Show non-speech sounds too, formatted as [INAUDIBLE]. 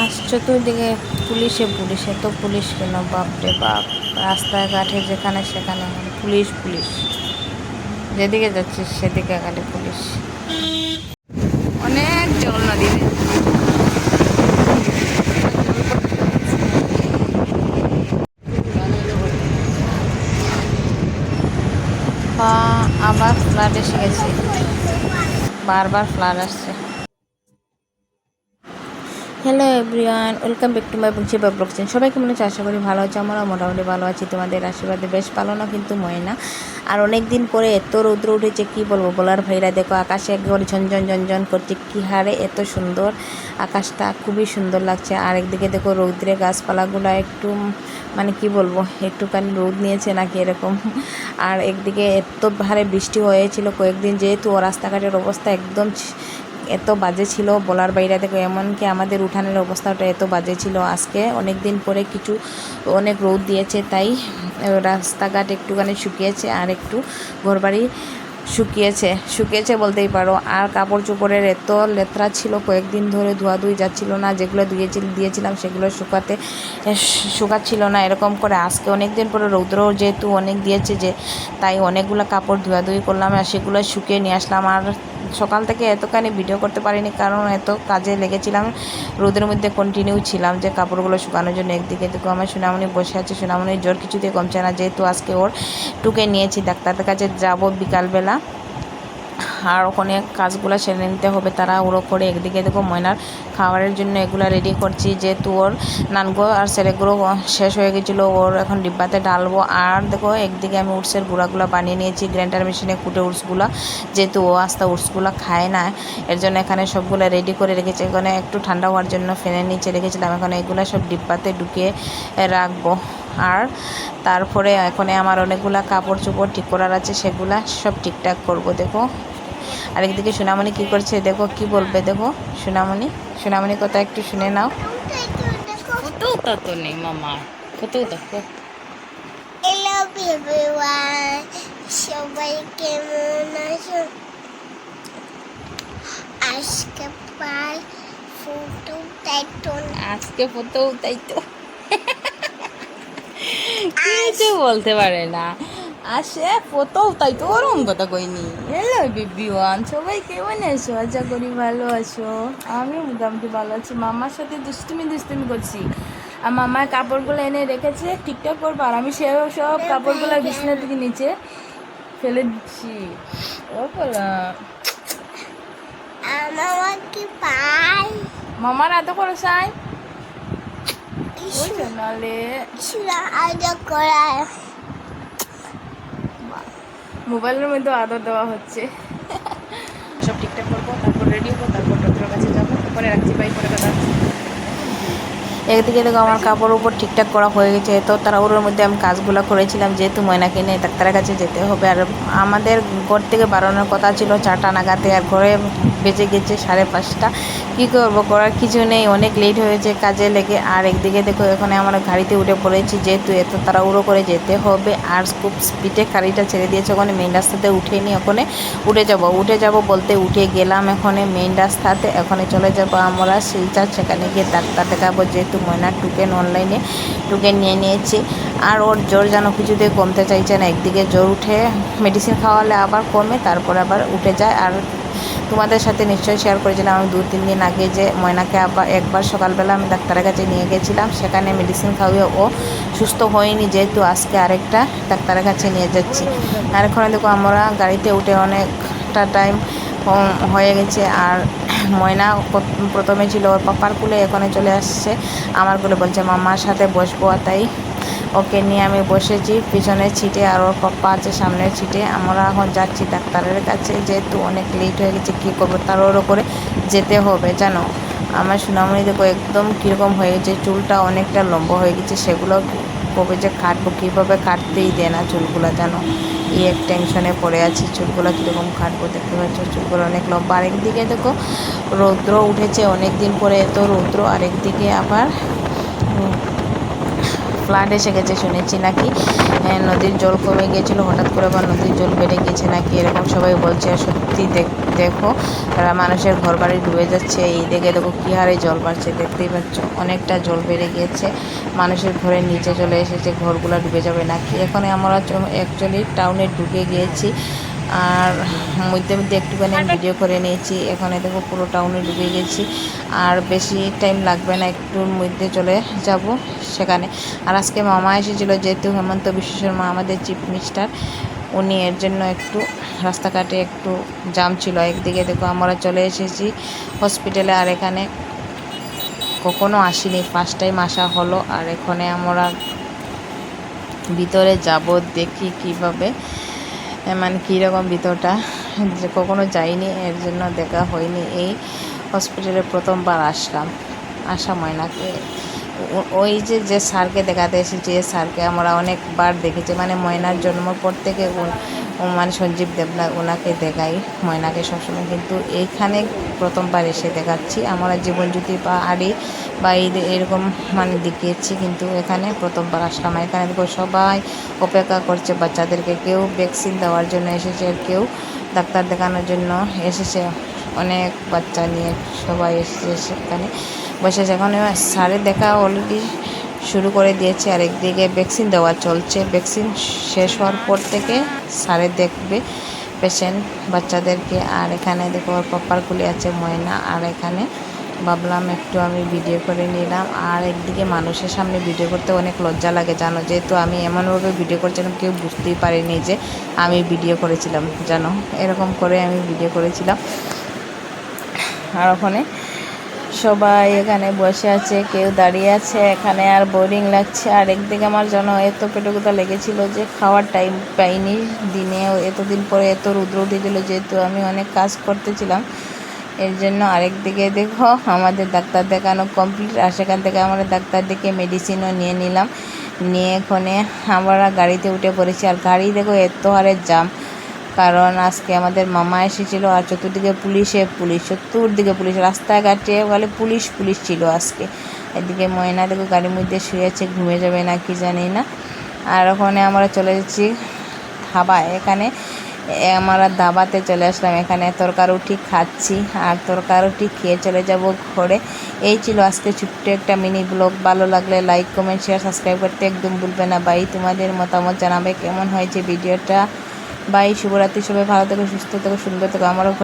আজ চতুর্দিকে পুলিশে পুলিশে, তো পুলিশ কেন? বাপরে বাপ রাস্তায় ঘাটে যেখানে সেখানে পুলিশ পুলিশ। যেদিকে যাচ্ছিস সেদিকে খালি পুলিশ। অনেক জল বা আবার ফ্লাড এসে গেছে। বারবার ফ্লাড আসছে। Hello everyone welcome back to my বুঝি বা ব্লগসেন সবাই কেমন আছে? আশা করি ভালো আছে আমরা মোটামুটি ভালো আছি। তোমাদের আশীর্বাদে বেশ ভালো না কিন্তু ময় না। আর অনেক দিন পরে এত রৌদ্র উঠেছে, কি বলব? বলার ভাইরা, দেখো, আকাশে একবারে ঝনঝন ঝনঝন করছে। কী হারে এত সুন্দর আকাশটা, খুবই সুন্দর লাগছে। আর একদিকে দেখো রৌদ্রে গাছপালাগুলো একটু মানে কি বলব, একটুখানি রোদ নিয়েছে নাকি এরকম। আর একদিকে এত ভারে বৃষ্টি হয়েছিল কয়েকদিন, যেহেতু রাস্তাঘাটের অবস্থা একদম এত বাজে ছিল বলার বাইরে। দেখো, এমনকি আমাদের উঠানের অবস্থাটা এত বাজে ছিল। আজকে অনেক দিন পরে কিছু, অনেক রোদ দিয়েছে, তাই রাস্তাঘাট একটুখানি শুকিয়েছে আর একটু ঘরবাড়ি শুকিয়েছে। শুকিয়েছে বলতেই পারো। আর কাপড় চোপড়ের এত লেত্রা ছিল, কয়েকদিন ধরে ধোয়াধুয়ি যাচ্ছিল না। যেগুলো ধুয়েছিল দিয়েছিলাম সেগুলো শুকাতে শুকাচ্ছিল না। এরকম করে আজকে অনেক দিন পরে রৌদ্র যেহেতু অনেক দিয়েছে যে, তাই অনেকগুলো কাপড় ধোয়াধুয়ি করলাম আর সেগুলো শুকিয়ে নিয়ে আসলাম। আর সকাল থেকে এতখানি ভিডিও করতে পারিনি, কারণ এত কাজে লেগেছিলাম। রোদের মধ্যে কন্টিনিউ ছিলাম যে কাপড়গুলো শুকানোর জন্য একদিকে দেখো আমার সোনামণি বসে আছে। সোনামণির জ্বর কিছুতেই কমছে না, যেহেতু আজকে ওর টুকে নিয়েছি, ডাক্তারের কাছে যাব বিকালবেলা। আর ওখানে কাজগুলো সেরে নিতে হবে। তারা উড়ো করে একদিকে দেখো ময়নার খাবারের জন্য এগুলো রেডি করছি। যেহেতু ওর নানগো আর সেরেগুলো শেষ হয়ে গেছিল, ওর এখন ডিব্বাতে ডালবো আর দেখো একদিকে আমি উটসের গুঁড়াগুলো বানিয়ে নিয়েছি, গ্রাইন্ডার মেশিনে কুটে উটসগুলো যেহেতু ও আস্তে উটসগুলো খায় না, এর জন্য এখানে সবগুলো রেডি করে রেখেছি। এখানে একটু ঠান্ডা হওয়ার জন্য ফ্যানের নিচে রেখেছিলাম। এখন এগুলো সব ডিব্বাতে ঢুকিয়ে রাখব। আর তারপরে এখানে আমার অনেকগুলা কাপড় চোপড় ঠিক করার আছে, সেগুলা সব ঠিকঠাক করব। দেখো আরেকদিকে সোনামণি কি করছে দেখো কি বলবে দেখো সোনামণি। সোনামণি কথা একটু শুনে নাও। তো নেই মামা কোথাও দেখো। সবাই কেমন আছো? আজকে পাল ফটো তাইতো আজকে ফটো তাই [LAUGHS] কিছু বলতে পারে না। আসে ফটো তাই তো ওরম কথা কইনি। হ্যালো বিবি ওয়ান সবাই কেমন আছো? আশা করি ভালো আছো। আমি মোটামুটি ভালো আছি। মামার সাথে দুষ্টুমি দুষ্টুমি করছি। আর মামার কাপড়গুলো এনে রেখেছে ঠিকঠাক করব আর আমি সে সব কাপড়গুলো বিছানা থেকে নিচে ফেলে দিচ্ছি। ও মামার এত করে আদা করা মোবাইলের মধ্যে আদর দেওয়া হচ্ছে। সব ঠিকঠাক করব, তারপর রেডি হব, তারপর ডক্টরের কাছে যাব পরে রাখছি বাই করে কথা একদিকে দেখো আমার কাপড় উপর ঠিকঠাক করা হয়ে গেছে। তো তারা ওর মধ্যে আমি কাজগুলো করেছিলাম, যেহেতু ময়নাকে নিয়ে ডাক্তারের কাছে যেতে হবে। আর আমাদের ঘর থেকে বাড়ানোর কথা ছিল চারটা নাগাতে, আর ঘরে বেজে গেছে সাড়ে পাঁচটা। কী করব? করার কিছু নেই, অনেক লেট হয়েছে কাজে লেগে। আর একদিকে দেখো এখানে আমরা গাড়িতে উঠে পড়েছি, যেহেতু এত তাড়াহুড়ো করে যেতে হবে। আর খুব স্পিডে গাড়িটা ছেড়ে দিয়েছে ওখানে মেন রাস্তাতে উঠে নিয়ে ওখানে। উঠে যাব উঠে যাব বলতে উঠে গেলাম এখানে মেন রাস্তাতে। এখানে চলে যাব আমরা শিলচর সেখানে গিয়ে ডাক্তার দেখাবো, যেহেতু ময়নার টুকেন অনলাইনে টুকেন নিয়ে নিয়েছি। আর ওর জ্বর যেন কিছুতে কমতে চাইছে না, একদিকে জ্বর উঠে মেডিসিন খাওয়ালে আবার কমে, তারপর আবার উঠে যায়। আর তোমাদের সাথে নিশ্চয়ই শেয়ার করেছিলাম আমি দু তিন দিন আগে যে ময়নাকে আবার একবার সকালবেলা আমি ডাক্তারের কাছে নিয়ে গেছিলাম, সেখানে মেডিসিন খাওয়িয়ে ও সুস্থ হয়নি যেহেতু আজকে আরেকটা ডাক্তারের কাছে নিয়ে যাচ্ছি। আর দেখো আমরা গাড়িতে উঠে অনেকটা টাইম হয়ে গেছে। আর ময়না প্রথমে ছিল ওর পাপার কুলে, এখানে চলে আসছে। আমার কুলে বলছে, মামার সাথে বসবো তাই ওকে নিয়ে আমি বসেছি। পিছনের ছিটে আর ওর পাপ্পা আছে সামনের ছিটে। আমরা এখন যাচ্ছি ডাক্তারের কাছে। যেহেতু অনেক লেট হয়ে গেছে, কী করব? তার ওর করে যেতে হবে, জানো? আমার সুনামনি দেখো একদম কীরকম হয়ে গেছে। চুলটা অনেকটা লম্বা হয়ে গেছে। সেগুলো কবে যে কাটবো, কীভাবে কাটতেই দেয় না চুলগুলো, জানো? এক টেনশনে পড়ে আছি। চুলগুলো কীরকম কাটবো দেখতে পাচ্ছ? চুলগুলো অনেক লম্বা। আরেক দিকে দেখো, রৌদ্র উঠেছে অনেক দিন পরে এত রৌদ্র। আরেক দিকে আবার ফ্লাড এসে গেছে শুনেছি নাকি। নদীর জল কমে গিয়েছিল, হঠাৎ করে আবার নদীর জল বেড়ে গেছে নাকি এরকম সবাই বলছে। সত্যি দেখ- দেখো তারা মানুষের ঘর বাড়ি ডুবে যাচ্ছে। এই দেখে দেখো কী হারে জল বাড়ছে, দেখতেই পাচ্ছ? অনেকটা জল বেড়ে গিয়েছে। মানুষের ঘরের নিচে চলে এসেছে, ঘরগুলো ডুবে যাবে নাকি? এখন আমরা অ্যাকচুয়ালি টাউনে ঢুকে গিয়েছি। আর মধ্যে মধ্যে একটুখানি ভিডিও করে নিয়েছি। এখানে দেখো পুরো টাউনে ঢুকে গেছি। আর বেশি টাইম লাগবে না, একটুর মধ্যে চলে যাব সেখানে। আর আজকে মামা এসেছিল, যেহেতু হেমন্ত বিশ্ব শর্মা আমাদের চিফ মিনিস্টার উনি এর জন্য একটু রাস্তাঘাটে একটু জাম ছিল, একদিকে দেখো আমরা চলে এসেছি হসপিটালে আর এখানে কখনো আসিনি ফার্স্ট টাইম আসা হলো আর এখানে আমরা ভিতরে যাব দেখি কীভাবে মানে কীরকম ভিতরটা কখনো যাইনি, এর জন্য দেখা হয়নি, এই হসপিটালে প্রথমবার আসলাম, আসা ময়নাকে ওই যে যে স্যারকে দেখাতে এসেছি এই স্যারকে আমরা অনেকবার দেখেছি। মানে ময়নার জন্মর পর থেকে মানে সঞ্জীব দেবনা ওনাকে দেখাই, ময়নাকে সবসময়। কিন্তু এইখানে প্রথমবার এসে দেখাচ্ছি। আমরা জীবনজ্যোতি বা আড়ি বা এই এরকম মানে দেখিয়েছি, কিন্তু এখানে প্রথমবার আসলাম। এখানে দেখো, সবাই অপেক্ষা করছে বাচ্চাদেরকে। কেউ ভ্যাকসিন দেওয়ার জন্য এসেছে কেউ ডাক্তার দেখানোর জন্য এসেছে। অনেক বাচ্চা নিয়ে সবাই এসেছে সেখানে। বসে সেখানে স্যারের দেখা অলরেডি শুরু করে দিয়েছে। আর একদিকে ভ্যাকসিন দেওয়া চলছে। ভ্যাকসিন শেষ হওয়ার পর থেকে স্যারে দেখবে পেশেন্ট বাচ্চাদেরকে। আর এখানে দেখো ওর পাপ্পার কুলি আছে, ময়না। আর এখানে ভাবলাম একটু আমি ভিডিও করে নিলাম। আর একদিকে মানুষের সামনে ভিডিও করতে অনেক লজ্জা লাগে, জানো? যেহেতু আমি এমনভাবে ভিডিও করছিলাম, কেউ বুঝতেই পারেনি যে আমি ভিডিও করেছিলাম, জানো? এরকম করে আমি ভিডিও করেছিলাম। আর ওখানে সবাই এখানে বসে আছে, কেউ দাঁড়িয়ে আছে, এখানে আর বোরিং লাগছে। আর একদিকে আমার যেন এত পেটকুতা লেগেছিল যে খাওয়ার টাইম পাইনি দিনে এতদিন পরে এত রুদ্র উঠে উঠেছিল যেহেতু আমি অনেক কাজ করতেছিলাম। এর জন্য আরেকদিকে দেখো, আমাদের ডাক্তার দেখানো কমপ্লিট আর সেখান থেকে আমরা ডাক্তার দেখে মেডিসিনও নিয়ে নিলাম। নিয়ে এখানে আমরা গাড়িতে উঠে পড়েছি। আর গাড়ি দেখো, এত হারে জাম কারণ আজকে আমাদের মামা এসেছিল আর চতুর্দিকে পুলিশে, পুলিশ চতুর্দিকে পুলিশ, রাস্তাঘাটে বলে পুলিশ পুলিশ ছিল আজকে। এদিকে ময়না দেখো গাড়ির মধ্যে শুয়ে আছে ঘুমে যাবে না কি জানি না। আর ওখানে আমরা চলে যাচ্ছি ধাবা, এখানে আমরা দাবাতে চলে আসলাম। এখানে তরকারুটি খাচ্ছি আর তরকারুটি খেয়ে চলে যাব ঘরে। এই ছিল আজকে ছোট্ট একটা মিনি ব্লগ। ভালো লাগলে লাইক কমেন্ট শেয়ার সাবস্ক্রাইব করতে একদম ভুলবে না। বাই তোমাদের মতামত জানাবে কেমন হয়েছে ভিডিওটা? বাই শুভরাত্রি সবাই ভালো থেকো সুস্থ থেকো সুন্দর থেকো আমারও